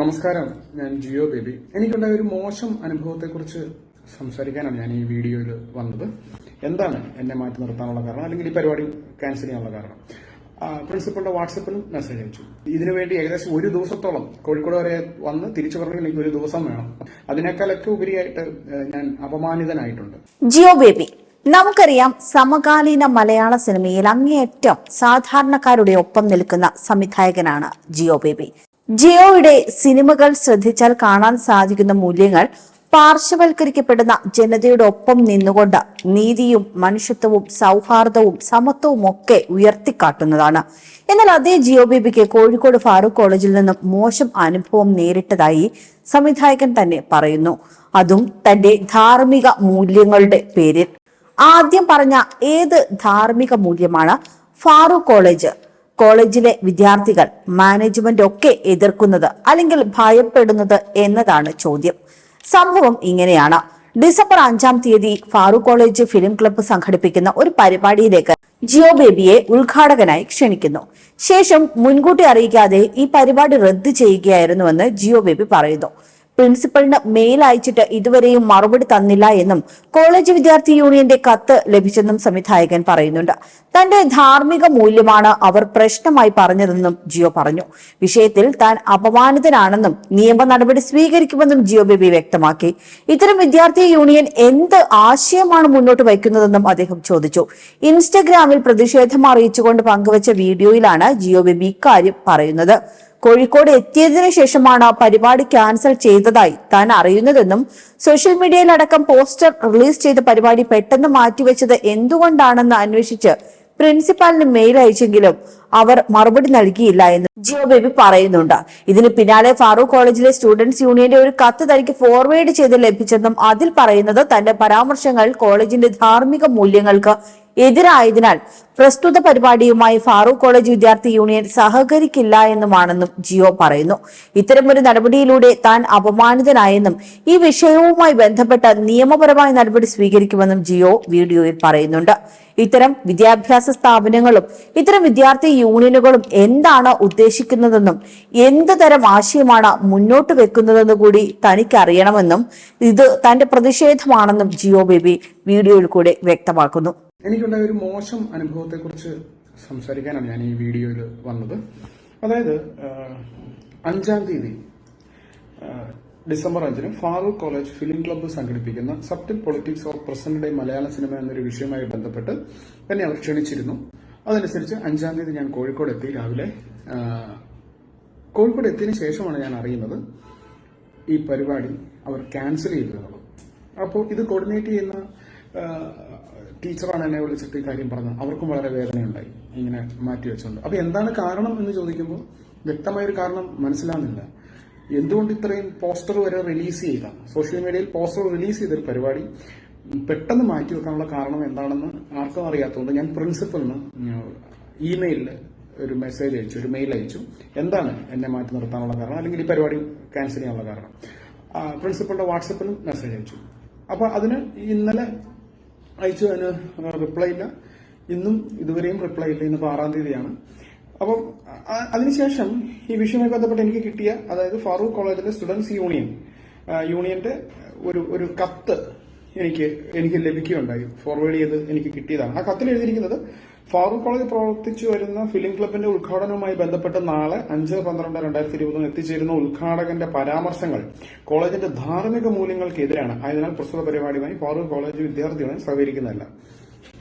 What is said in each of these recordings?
നമസ്കാരം ഞാൻ ജിയോ ബേബി. എനിക്കുണ്ടായ ഒരു മോശം അനുഭവത്തെക്കുറിച്ച് സംസാരിക്കാനാണ് ഞാൻ ഈ വീഡിയോയിൽ വന്നത്. എന്താണ് എന്നെ മാറ്റി നിർത്താനുള്ള കാരണം? അല്ലെങ്കിൽ ഈ പരിപാടി ക്യാൻസൽ ചെയ്യാനുള്ള കാരണം? പ്രിൻസിപ്പളിന്റെ വാട്സപ്പിലും മെസ്സേജ് അയച്ചു. ഇതിനുവേണ്ടി ഏകദേശം ഒരു ദിവസത്തോളം കോഴിക്കോട് വരെ വന്ന് തിരിച്ചു പറഞ്ഞെങ്കിൽ എനിക്ക് ഒരു ദിവസം വേണം. അതിനേക്കാളൊക്കെ ഉപരിയായിട്ട് ഞാൻ അപമാനിതനായിട്ടുണ്ട്. ജിയോ ബേബി നമുക്കറിയാം സമകാലീന മലയാള സിനിമയിൽ അങ്ങേയറ്റം സാധാരണക്കാരുടെ ഒപ്പം നിൽക്കുന്ന സംവിധായകനാണ് ജിയോ ബേബി. ജിയോയുടെ സിനിമകൾ ശ്രദ്ധിച്ചാൽ കാണാൻ സാധിക്കുന്ന മൂല്യങ്ങൾ പാർശ്വവൽക്കരിക്കപ്പെടുന്ന ജനതയുടെ ഒപ്പം നിന്നുകൊണ്ട് നീതിയും മനുഷ്യത്വവും സൗഹാർദ്ദവും സമത്വവും ഒക്കെ ഉയർത്തിക്കാട്ടുന്നതാണ്. എന്നാൽ അതേ ജിയോ ബേബിക്ക് കോഴിക്കോട് ഫാറൂഖ് കോളേജിൽ നിന്നും മോശം അനുഭവം നേരിട്ടതായി സംവിധായകൻ തന്നെ പറയുന്നു. അതും തന്റെ ധാർമ്മിക മൂല്യങ്ങളുടെ പേരിൽ. ആദ്യം പറഞ്ഞ ഏത് ധാർമ്മിക മൂല്യമാണ് ഫാറൂഖ് കോളേജ്? കോളേജിലെ വിദ്യാർത്ഥികൾ മാനേജ്മെന്റ് ഒക്കെ എതിർക്കുന്നത് അല്ലെങ്കിൽ ഭയപ്പെടുന്നത് എന്നതാണ് ചോദ്യം. സംഭവം ഇങ്ങനെയാണ്. ഡിസംബർ അഞ്ചാം തീയതി ഫാറൂഖ് കോളേജ് ഫിലിം ക്ലബ്ബ് സംഘടിപ്പിക്കുന്ന ഒരു പരിപാടിയിലേക്ക് ജിയോ ബേബിയെ ഉദ്ഘാടകനായി ക്ഷണിക്കുന്നു. ശേഷം മുൻകൂട്ടി അറിയിക്കാതെ ഈ പരിപാടി റദ്ദ് ചെയ്യുകയായിരുന്നുവെന്ന് ജിയോ ബേബി പറയുന്നു. പ്രിൻസിപ്പലിന് മെയിൽ അയച്ചിട്ട് ഇതുവരെയും മറുപടി തന്നില്ല എന്നും കോളേജ് വിദ്യാർത്ഥി യൂണിയന്റെ കത്ത് ലഭിച്ചെന്നും സംവിധായകൻ പറയുന്നുണ്ട്. തന്റെ ധാർമ്മിക മൂല്യമാണ് അവർ പ്രശ്നമായി പറഞ്ഞതെന്നും ജിയോ പറഞ്ഞു. വിഷയത്തിൽ താൻ അപമാനിതനാണെന്നും നിയമ നടപടി സ്വീകരിക്കുമെന്നും ജിയോ ബേബി വ്യക്തമാക്കി. ഇത്തരം വിദ്യാർത്ഥി യൂണിയൻ എന്ത് ആശയമാണ് മുന്നോട്ട് വയ്ക്കുന്നതെന്നും അദ്ദേഹം ചോദിച്ചു. ഇൻസ്റ്റഗ്രാമിൽ പ്രതിഷേധം അറിയിച്ചുകൊണ്ട് പങ്കുവച്ച വീഡിയോയിലാണ് ജിയോ ബേബി ഇക്കാര്യം പറയുന്നത്. കോഴിക്കോട് എത്തിയതിനു ശേഷമാണ് പരിപാടി ക്യാൻസൽ ചെയ്തതായി താൻ അറിയുന്നതെന്നും സോഷ്യൽ മീഡിയയിലടക്കം പോസ്റ്റർ റിലീസ് ചെയ്ത പരിപാടി പെട്ടെന്ന് മാറ്റിവെച്ചത് എന്തുകൊണ്ടാണെന്ന് അന്വേഷിച്ച് പ്രിൻസിപ്പാലിന് മെയിൽ അയച്ചെങ്കിലും അവർ മറുപടി നൽകിയില്ല എന്ന് ജിയോ ബേബി പറയുന്നുണ്ട്. ഇതിന് പിന്നാലെ ഫാറൂഖ് കോളേജിലെ സ്റ്റുഡൻസ് യൂണിയന്റെ ഒരു കത്ത് തനിക്ക് ഫോർവേഡ് ചെയ്ത് ലഭിച്ചെന്നും അതിൽ പറയുന്നത് തന്റെ പരാമർശങ്ങൾ കോളേജിന്റെ ധാർമ്മിക മൂല്യങ്ങൾക്ക് എതിരായതിനാൽ പ്രസ്തുത പരിപാടിയുമായി ഫാറൂഖ് കോളേജ് വിദ്യാർത്ഥി യൂണിയൻ സഹകരിക്കില്ല എന്നുമാണെന്നും ജിയോ പറയുന്നു. ഇത്തരമൊരു നടപടിയിലൂടെ താൻ അപമാനിതനായെന്നും ഈ വിഷയവുമായി ബന്ധപ്പെട്ട നിയമപരമായ നടപടി സ്വീകരിക്കുമെന്നും ജിയോ വീഡിയോയിൽ പറയുന്നുണ്ട്. ഇത്തരം വിദ്യാഭ്യാസ സ്ഥാപനങ്ങളും ഇത്തരം വിദ്യാർത്ഥി യൂണിയനുകളും എന്താണ് ഉദ്ദേശിക്കുന്നതെന്നും എന്ത് തരം ആശയമാണ് മുന്നോട്ട് വെക്കുന്നതെന്ന് കൂടി തനിക്ക് അറിയണമെന്നും ഇത് തന്റെ പ്രതിഷേധമാണെന്നും ജിയോ ബേബി വീഡിയോയിൽ കൂടെ വ്യക്തമാക്കുന്നു. എനിക്കുണ്ടായ ഒരു മോശം അനുഭവത്തെക്കുറിച്ച് സംസാരിക്കാനാണ് ഞാൻ ഈ വീഡിയോയിൽ വന്നത്. അതായത് അഞ്ചാം തീയതി ഡിസംബർ അഞ്ചിന് ഫാറൂഖ് കോളേജ് ഫിലിം ക്ലബ്ബ് സംഘടിപ്പിക്കുന്ന subtle politics of present day Malayala cinema എന്നൊരു വിഷയവുമായി ബന്ധപ്പെട്ട് എന്നെ അവർ ക്ഷണിച്ചിരുന്നു. അതനുസരിച്ച് അഞ്ചാം തീയതി ഞാൻ കോഴിക്കോട് എത്തി. രാവിലെ കോഴിക്കോട് എത്തിയതിനു ശേഷമാണ് ഞാൻ അറിയുന്നത് ഈ പരിപാടി അവർ ക്യാൻസൽ ചെയ്തു എന്നുള്ളത് അപ്പോൾ ഇത് കോർഡിനേറ്റ് ചെയ്യുന്ന ടീച്ചറാണ് എന്നെ വിളിച്ചിട്ട് ഈ കാര്യം പറഞ്ഞത്. അവർക്കും വളരെ വേദനയുണ്ടായി. ഇങ്ങനെ മാറ്റി വെച്ചുകൊണ്ട് അപ്പോൾ എന്താണ് കാരണം എന്ന് ചോദിക്കുമ്പോൾ വ്യക്തമായ ഒരു കാരണം മനസ്സിലാകുന്നില്ല. എന്തുകൊണ്ട് ഇത്രയും പോസ്റ്റർ വരെ റിലീസ് ചെയ്ത? സോഷ്യൽ മീഡിയയിൽ പോസ്റ്റർ റിലീസ് ചെയ്തൊരു പരിപാടി പെട്ടെന്ന് മാറ്റി വെക്കാനുള്ള കാരണം എന്താണെന്ന് ആർക്കും അറിയാത്തതുകൊണ്ട് ഞാൻ പ്രിൻസിപ്പലിന് ഇമെയിലിൽ ഒരു മെസ്സേജ് അയച്ചു ഒരു മെയിൽ അയച്ചു. എന്താണ് എന്നെ മാറ്റി നിർത്താനുള്ള കാരണം? അല്ലെങ്കിൽ ഈ പരിപാടി ക്യാൻസൽ ചെയ്യാനുള്ള കാരണം? പ്രിൻസിപ്പളിന്റെ വാട്സപ്പിലും മെസ്സേജ് അയച്ചു. അപ്പൊ അതിന് ഇന്നലെ അയച്ചു അതിന് റിപ്ലൈ ഇല്ല. ഇന്നും ഇതുവരെയും റിപ്ലൈ ഇല്ല. ഇന്ന് ആറാം തീയതിയാണ്. അപ്പം അതിനുശേഷം ഈ വിഷയമായി ബന്ധപ്പെട്ട് എനിക്ക് കിട്ടിയ അതായത് ഫാറൂഖ് കോളേജിലെ സ്റ്റുഡൻസ് യൂണിയൻ യൂണിയന്റെ ഒരു ഒരു കത്ത് എനിക്ക് എനിക്ക് ലഭിക്കുകയുണ്ടായി. ഫോർവേഡ് ചെയ്ത് എനിക്ക് കിട്ടിയതാണ്. ആ കത്തിൽ എഴുതിയിരിക്കുന്നത് ഫാറൂഖ് കോളേജ് പ്രവർത്തിച്ചു വരുന്ന ഫിലിം ക്ലബിന്റെ ഉദ്ഘാടനവുമായി ബന്ധപ്പെട്ട് നാളെ അഞ്ച് പന്ത്രണ്ട് രണ്ടായിരത്തി ഇരുപതിന് എത്തിച്ചേരുന്ന ഉദ്ഘാടകന്റെ പരാമർശങ്ങൾ കോളേജിന്റെ ധാർമ്മിക മൂല്യങ്ങൾക്കെതിരാണ്. ആയതിനാൽ പ്രസ്തുത പരിപാടിയുമായി ഫാറൂഖ് കോളേജ് വിദ്യാർത്ഥികളെ സഹകരിക്കുന്നില്ല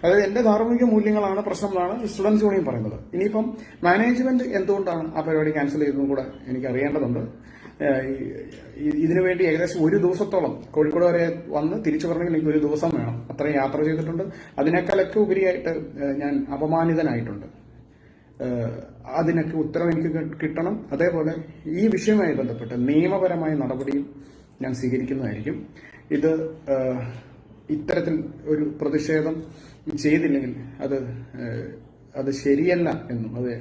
അതായത് എന്റെ ധാർമ്മിക മൂല്യങ്ങളാണ് പ്രശ്നം എന്നാണ് സ്റ്റുഡൻസ് യൂണിയൻ പറയുന്നത്. ഇനിയിപ്പം മാനേജ്മെന്റ് എന്തുകൊണ്ടാണ് ആ പരിപാടി ക്യാൻസൽ ചെയ്തതെന്നും കൂടെ എനിക്ക് അറിയേണ്ടതുണ്ട് ഏഹ് വേണ്ടി ഏകദേശം ഒരു ദിവസത്തോളം കോഴിക്കോട് വരെ വന്ന് തിരിച്ചു പറഞ്ഞെങ്കിൽ എനിക്ക് ഒരു ദിവസം വേണം. അത്രയും യാത്ര ചെയ്തിട്ടുണ്ട്. അതിനേക്കാളൊക്കെ ഉപരിയായിട്ട് ഞാൻ അപമാനിതനായിട്ടുണ്ട്. അതിനൊക്കെ ഉത്തരം എനിക്ക് കിട്ടണം. അതേപോലെ ഈ വിഷയവുമായി ബന്ധപ്പെട്ട് നിയമപരമായ നടപടിയും ഞാൻ സ്വീകരിക്കുന്നതായിരിക്കും. ഇത് ഇത്തരത്തിൽ ഒരു പ്രതിഷേധം ചെയ്തില്ലെങ്കിൽ അത് അത് ശരിയല്ല എന്നും അത്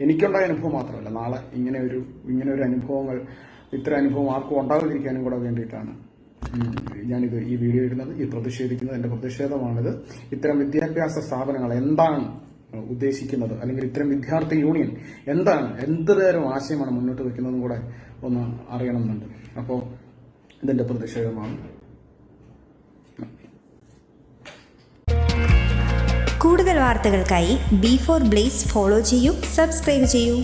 എനിക്കുണ്ടായ അനുഭവം മാത്രമല്ല. നാളെ ഇങ്ങനെ ഒരു ഇങ്ങനെ ഒരു അനുഭവങ്ങൾ ഇത്തരം അനുഭവം ആർക്കും ഉണ്ടാകാതിരിക്കാനും കൂടെ വേണ്ടിയിട്ടാണ്. ഞാനിത് ഈ വീഡിയോ ഇടുന്നത് ഈ പ്രതിഷേധിക്കുന്നത് എന്റെ പ്രതിഷേധമാണിത്. ഇത്തരം വിദ്യാഭ്യാസ സ്ഥാപനങ്ങൾ എന്താണ് ഉദ്ദേശിക്കുന്നത്? അല്ലെങ്കിൽ ഇത്തരം വിദ്യാർത്ഥി യൂണിയൻ എന്താണ് എന്ത് തരം ആശയമാണ് മുന്നോട്ട് വെക്കുന്നതും കൂടെ ഒന്ന് അറിയണമെന്നുണ്ട്. അപ്പോൾ ഇതിന്റെ പ്രതിഷേധമാണ്. കൂടുതൽ വാർത്തകൾക്കായി ബി ഫോർ ബ്ലേസ് ഫോളോ ചെയ്യൂ സബ്സ്ക്രൈബ് ചെയ്യൂ.